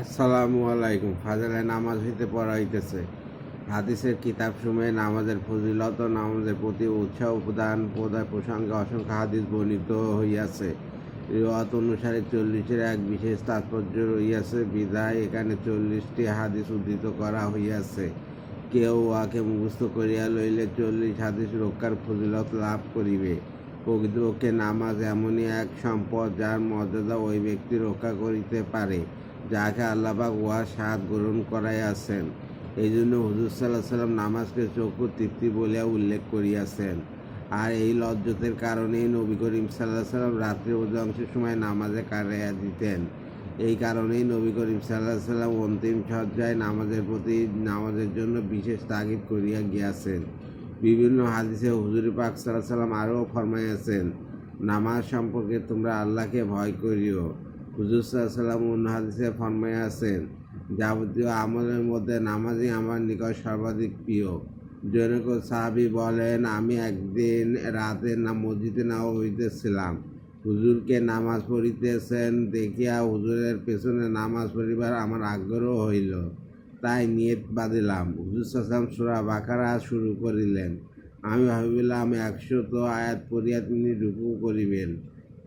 আসসালামু আলাইকুম। ফাজালে নামাজ হইতে পড়া হইতেছে। হাদিসের কিতাব সময়ে নামাজের ফজিলত নামাজের প্রতি উৎসাহ প্রদান প্রদান প্রসঙ্গে অসংখ্য হাদিস বর্ণিত হইয়াছে। রিওয়াত অনুসারে চল্লিশের এক বিশেষ তাৎপর্য রইয়াছে বিদায় এখানে চল্লিশটি হাদিস উদ্ধৃত করা হইয়াছে। কেউ উহাকে মুখস্থ করিয়া লইলে চল্লিশ হাদিস রক্ষার ফজিলত লাভ করিবে। প্রকৃতপক্ষে নামাজ এমনই এক সম্পদ যার মর্যাদা ওই ব্যক্তি রক্ষা করিতে পারে। যাকে আল্লাহবাক উহার স্বাদ গ্রহণ করাইয়াছেন। এই জন্য হুজুর সাল্লাহ সাল্লাম নামাজকে চক্ষু তৃপ্তি বলিয়া উল্লেখ করিয়াছেন। আর এই লজ্জতের কারণেই নবী করিম সাল্লাহ সাল্লাম রাত্রির অধিকাংশের সময় নামাজে কাটাইয়া দিতেন। এই কারণেই নবী করিম সাল্লাহ সাল্লাম অন্তিম সজ্জায় নামাজের প্রতি নামাজের জন্য বিশেষ তাগিদ করিয়া গিয়াছেন। বিভিন্ন হাদিসে হুজুর পাক সাল্লাহ সাল্লাম আরও ফরমাইয়াছেন, নামাজ সম্পর্কে তোমরা আল্লাহকে ভয় করিও। হুজুর সাল্লাম অন্য হাদিসে ফরমাইয়াছেন যাবতীয় আমলের মধ্যে নামাজই আমার নিকট সর্বাধিক প্রিয়। জনক সাহাবি বলেন, আমি একদিন রাতে না মসজিদে না হইতেছিলাম। হুজুরকে নামাজ পড়িতেছেন দেখিয়া হুজুরের পেছনে নামাজ পড়িবার আমার আগ্রহ হইল। তাই নিয়ত বাঁধিলাম। হুজুর সাল্লাম সুরা বাকারা শুরু করিলেন। আমি ভাবিলাম একশো তো আয়াত পড়িয়া তিনি রুকু করিবেন।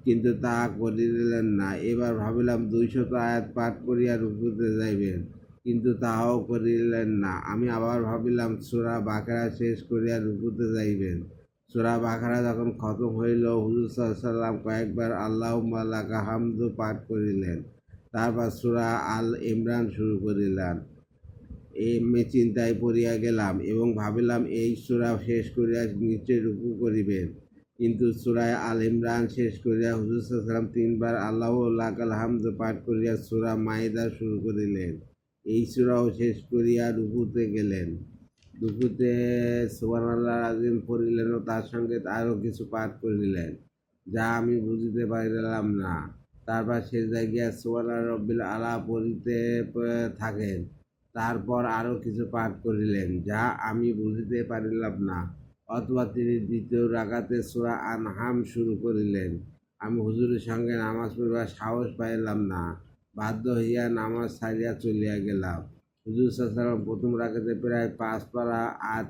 কিন্তু তাহা করিলেন না। এবার ভাবিলাম দুইশত আয়াত পাঠ করিয়া রুকুতে যাইবেন, কিন্তু তাহাও করিলেন না। আমি আবার ভাবিলাম, সোরা বাকারা শেষ করিয়া রুকুতে যাইবেন। সোরা বাকারা যখন খতম হইল, হুজুর সাল্লাম কয়েকবার আল্লাহ মাল্লাকা হামদু পাঠ করিলেন। তারপর সুরা আল ইমরান শুরু করিলেন এমনি চিন্তায় পড়িয়া গেলাম এবং ভাবিলাম, এই সুরা শেষ করিয়া নিশ্চয় রুকু করিবেন। কিন্তু সুরায় আল ইমরান শেষ করিয়া হুজুর সাল্লাম তিনবার আল্লাহ লাকাল হামদ পাঠ করিয়া সুরা মাইদা শুরু করিলেন। এই সুরাও শেষ করিয়া রুকুতে গেলেন। রুকুতে সুবান আল্লাহ আজিম পড়িলেন ও তার সঙ্গে আরও কিছু পাঠ করিলেন। যা আমি বুঝিতে পারিলাম না। তারপর শেষ জায়গায় সুবান রব্বিল আলা পড়িতে থাকেন। তারপর আরও কিছু পাঠ করিলেন, যা আমি বুঝিতে পারিলাম না। অথবা তিনি দ্বিতীয় রাগাতে সোরা আনহাম শুরু করিলেন। আমি হুজুরের সঙ্গে নামাজ পড়িবার সাহস পাইলাম না। বাধ্য হইয়া নামাজ ছাড়িয়া চলিয়া গেলাম। হুজুর সাল্লাম প্রথম রাগাতে প্রায় পাঁচ পারা আর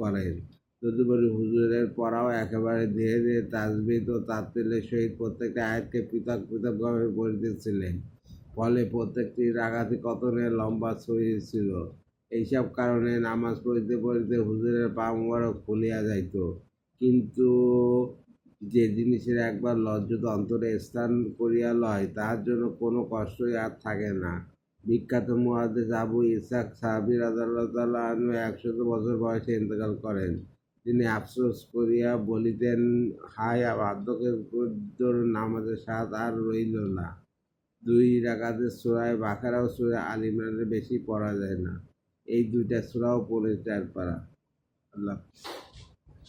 করেন। তদুপরি হুজুরের পড়াও একেবারে ধীরে ধীরে তাজবিদ ও তাত্তিলের সহিত প্রত্যেকটা আয়াতকে পৃথক পৃথকভাবে পড়িতেছিলেন। ফলে প্রত্যেকটি রাগাতে কতনে লম্বা ছিল এইসব কারণে নামাজ পড়িতে পড়িতে হুজুরের পা মুবারক খুলিয়া যাইত। কিন্তু যে জিনিসের একবার লজ্জত অন্তরে স্থান করিয়া লয়, তাহার জন্য কোনো কষ্টই আর থাকে না। বিখ্যাত মুহাদ্দিস আবু ইসাক সাহাবির আনু একশত বছর বয়সে ইন্তেকাল করেন। তিনি আফসোস করিয়া বলিতেন, হায়, বার্ধক্যের তোর নামাজের স্বাদ আর রইল না। দুই রাকাতে সুরায় বাকারাও সুরায় আল ইমরানের বেশি পড়া যায় না। এই দুইটা সুরাও পড়ে চার পারা আল্লাহ।